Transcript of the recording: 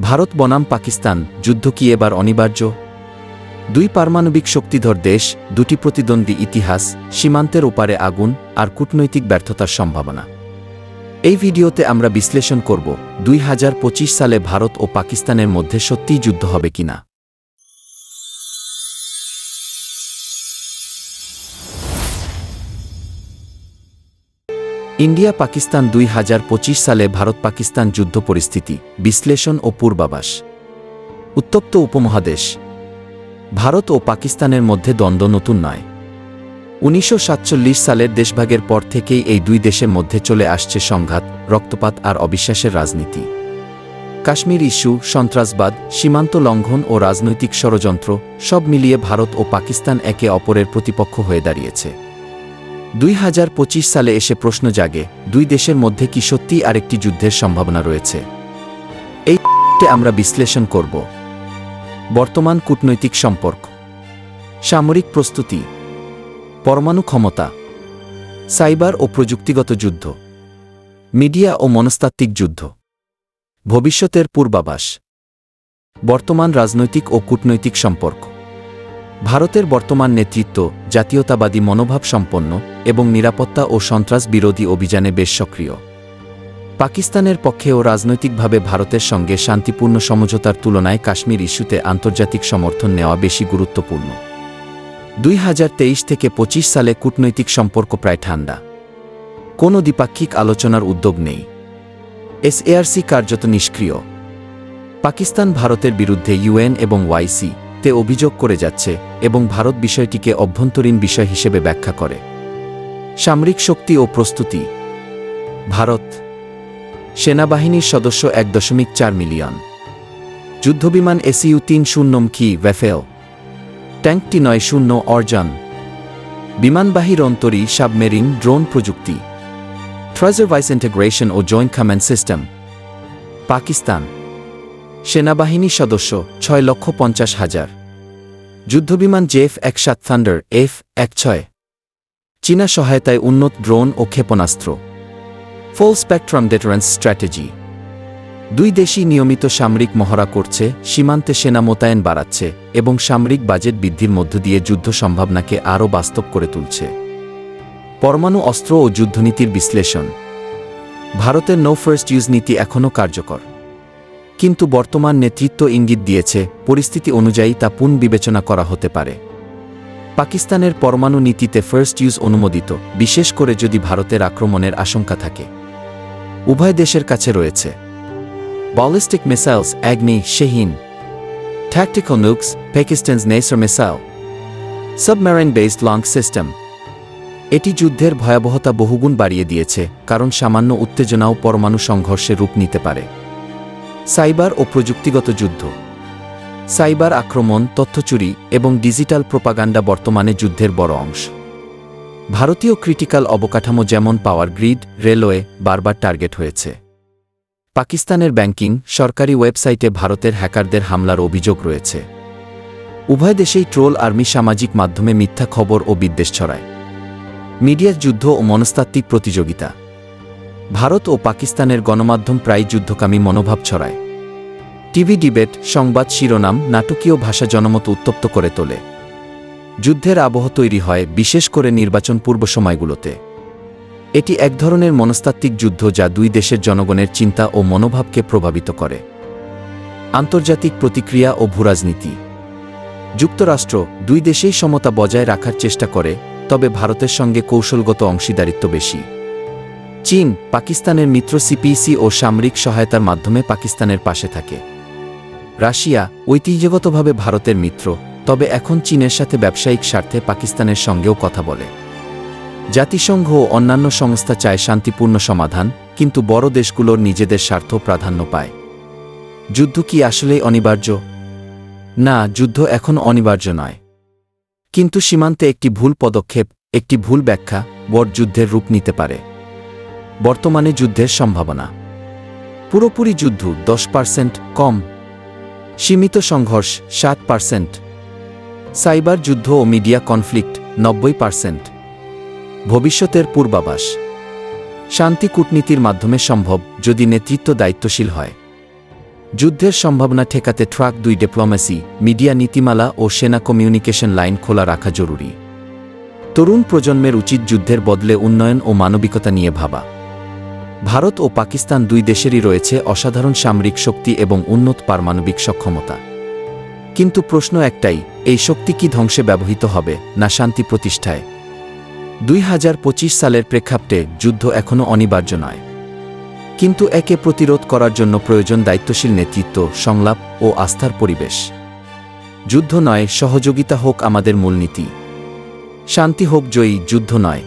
ভারত বনাম পাকিস্তান, যুদ্ধ কি এবার অনিবার্য? দুই পারমাণবিক শক্তিধর দেশ, দুটি প্রতিদ্বন্দ্বী ইতিহাস, সীমান্তের ওপারে আগুন আর কূটনৈতিক ব্যর্থতার সম্ভাবনা। এই ভিডিওতে আমরা বিশ্লেষণ করব, দুই হাজার পঁচিশ সালে ভারত ও পাকিস্তানের মধ্যে সত্যিই যুদ্ধ হবে কিনা। ইন্ডিয়া পাকিস্তান দুই হাজার পঁচিশ সালে ভারত পাকিস্তান যুদ্ধ পরিস্থিতি, বিশ্লেষণ ও পূর্বাবাস উত্তপ্ত উপমহাদেশ। ভারত ও পাকিস্তানের মধ্যে দ্বন্দ্ব নতুন নয়। উনিশশো সালের দেশভাগের পর থেকেই এই দুই দেশের মধ্যে চলে আসছে সংঘাত, রক্তপাত আর অবিশ্বাসের রাজনীতি। কাশ্মীর ইস্যু, সন্ত্রাসবাদ, সীমান্ত লঙ্ঘন ও রাজনৈতিক ষড়যন্ত্র সব মিলিয়ে ভারত ও পাকিস্তান একে অপরের প্রতিপক্ষ হয়ে দাঁড়িয়েছে। দুই হাজার পঁচিশ সালে এসে প্রশ্ন জাগে, দুই দেশের মধ্যে কি সত্যিই আরেকটি যুদ্ধের সম্ভাবনা রয়েছে? এই আমরা বিশ্লেষণ করব? বর্তমান কূটনৈতিক সম্পর্ক, সামরিক প্রস্তুতি, পরমাণু ক্ষমতা, সাইবার ও প্রযুক্তিগত যুদ্ধ, মিডিয়া ও মনস্তাত্ত্বিক যুদ্ধ, ভবিষ্যতের পূর্বাভাস, বর্তমান রাজনৈতিক ও কূটনৈতিক সম্পর্ক। ভারতের বর্তমান নেতৃত্ব, জাতীয়তাবাদী মনোভাব সম্পন্ন এবং নিরাপত্তা ও সন্ত্রাস বিরোধী অভিযানে বেশ সক্রিয়। পাকিস্তানের পক্ষেও রাজনৈতিকভাবে ভারতের সঙ্গে শান্তিপূর্ণ সমঝোতার তুলনায় কাশ্মীর ইস্যুতে আন্তর্জাতিক সমর্থন নেওয়া বেশি গুরুত্বপূর্ণ। দুই হাজার তেইশ থেকে ২৫ সালে কূটনৈতিক সম্পর্ক প্রায় ঠান্ডা। কোনো দ্বিপাক্ষিক আলোচনার উদ্যোগ নেই। এসএআরসি কার্যত নিষ্ক্রিয়। পাকিস্তান ভারতের বিরুদ্ধে ইউএন এবং ওয়াইসি তে অভিযোগ করে যাচ্ছে এবং ভারত বিষয়টিকে অভ্যন্তরীণ বিষয় হিসেবে ব্যাখ্যা করে। সামরিক শক্তি ও প্রস্তুতি। ভারত। সেনাবাহিনীর সদস্য এক দশমিক চার মিলিয়ন। যুদ্ধবিমান এসইউ তিন শূন্যম কি ভ্যাফেও ট্যাঙ্কটি নয় শূন্য অর্জন। বিমানবাহীর অন্তরী সাবমেরিন, ড্রোন প্রযুক্তি। ট্রেজার ভাইস ইন্টিগ্রেশন ও জয়েন্ট কমান্ড সিস্টেম পাকিস্তান। সেনাবাহিনী সদস্য, ছয় লক্ষ পঞ্চাশ হাজার। যুদ্ধবিমান জেফ এক সাত থান্ডার, এফ এক ছয়। চীনা সহায়তায় উন্নত ড্রোন ও ক্ষেপণাস্ত্র। Full spectrum deterrence strategy. দুই দেশই নিয়মিত সামরিক মহড়া করছে, সীমান্তে সেনা মোতায়েন বাড়াচ্ছে এবং সামরিক বাজেট বৃদ্ধির মধ্য দিয়ে যুদ্ধ সম্ভাবনাকে আরও বাস্তব করে তুলছে। পরমাণু অস্ত্র ও যুদ্ধনীতির বিশ্লেষণ। ভারতের নো ফার্স্ট ইউজ নীতি এখনও কার্যকর। কিন্তু বর্তমান নেতৃত্ব ইঙ্গিত দিয়েছে, পরিস্থিতি অনুযায়ী তা পুনর্বিবেচনা করা হতে পারে। পাকিস্তানের পরমাণু নীতিতে ফার্স্ট ইউজ অনুমোদিত, বিশেষ করে যদি ভারতের আক্রমণের আশঙ্কা থাকে। উভয় দেশের কাছে রয়েছে। Ballistic missiles Agni Shaheen tactical nukes Pakistan's Nasr missile submarine based long system এটি যুদ্ধের ভয়াবহতা বহুগুণ বাড়িয়ে দিয়েছে, কারণ সামান্য উত্তেজনাও পরমাণু সংঘর্ষে রূপ নিতে পারে। সাইবার ও প্রযুক্তিগত যুদ্ধ। সাইবার আক্রমণ তথ্যচুরি এবং ডিজিটাল প্রোপাগান্ডা বর্তমানে যুদ্ধের বড় অংশ। ভারতীয় ক্রিটিক্যাল অবকাঠামো যেমন পাওয়ার গ্রিড, রেলওয়ে, বারবার টার্গেট হয়েছে। পাকিস্তানের ব্যাংকিং, সরকারি ওয়েবসাইটে ভারতের হ্যাকারদের হামলার অভিযোগ রয়েছে। উভয় দেশেই ট্রোল আর্মি সামাজিক মাধ্যমে মিথ্যা খবর ও বিদ্বেষ ছড়ায়। মিডিয়ার যুদ্ধ ও মনস্তাত্ত্বিক প্রতিযোগিতা। ভারত ও পাকিস্তানের গণমাধ্যম প্রায় যুদ্ধকামী মনোভাব ছড়ায়। টিভি ডিবেট, সংবাদ শিরোনাম, নাটকীয় ভাষা জনমত উত্তপ্ত করে তোলে। যুদ্ধের আবহ তৈরি হয় বিশেষ করে নির্বাচন পূর্ব সময়গুলোতে। এটি এক ধরনের মনস্তাত্ত্বিক যুদ্ধ যা দুই দেশের জনগণের চিন্তা ও মনোভাবকে প্রভাবিত করে। আন্তর্জাতিক প্রতিক্রিয়া ও ভূরাজনীতি। যুক্তরাষ্ট্র দুই দেশেই সমতা বজায় রাখার চেষ্টা করে, তবে ভারতের সঙ্গে কৌশলগত অংশীদারিত্ব বেশি। চীন পাকিস্তানের মিত্র সিপিসি ও সামরিক সহায়তার মাধ্যমে পাকিস্তানের পাশে থাকে। রাশিয়া ঐতিহ্যগতভাবে ভারতের মিত্র, তবে এখন চীনের সাথে ব্যবসায়িক স্বার্থে পাকিস্তানের সঙ্গেও কথা বলে। জাতিসংঘ ও অন্যান্য সংস্থা চায় শান্তিপূর্ণ সমাধান, কিন্তু বড় দেশগুলোর নিজেদের স্বার্থ প্রাধান্য পায়। যুদ্ধ কি আসলেই অনিবার্য? না, যুদ্ধ এখন অনিবার্য নয়। কিন্তু সীমান্তে একটি ভুল পদক্ষেপ, একটি ভুল ব্যাখ্যা বড় যুদ্ধের রূপ নিতে পারে। বর্তমানে যুদ্ধের সম্ভাবনা। পুরোপুরি যুদ্ধ দশ পার্সেন্ট কম। সীমিত সংঘর্ষ সাত পার্সেন্ট। সাইবার যুদ্ধ ও মিডিয়া কনফ্লিক্ট নব্বই পার্সেন্ট। ভবিষ্যতের পূর্বাভাস। শান্তি কূটনীতির মাধ্যমে সম্ভব যদি নেতৃত্ব দায়িত্বশীল হয়। যুদ্ধের সম্ভাবনা ঠেকাতে ট্রাক দুই ডিপ্লোমেসি, মিডিয়া নীতিমালা ও সেনা কমিউনিকেশন লাইন খোলা রাখা জরুরি। তরুণ প্রজন্মের উচিত যুদ্ধের বদলে উন্নয়ন ও মানবিকতা নিয়ে ভাবা। ভারত ও পাকিস্তান দুই দেশেরই রয়েছে অসাধারণ সামরিক শক্তি এবং উন্নত পারমাণবিক সক্ষমতা। কিন্তু প্রশ্ন একটাই, এই শক্তি কি ধ্বংসে ব্যবহৃত হবে, না শান্তি প্রতিষ্ঠায়? দুই হাজার পঁচিশ সালের প্রেক্ষাপটে যুদ্ধ এখনও অনিবার্য নয়। কিন্তু একে প্রতিরোধ করার জন্য প্রয়োজন দায়িত্বশীল নেতৃত্ব, সংলাপ ও আস্থার পরিবেশ। যুদ্ধ নয়, সহযোগিতা হোক আমাদের মূলনীতি। শান্তি হোক জয়ী, যুদ্ধ নয়।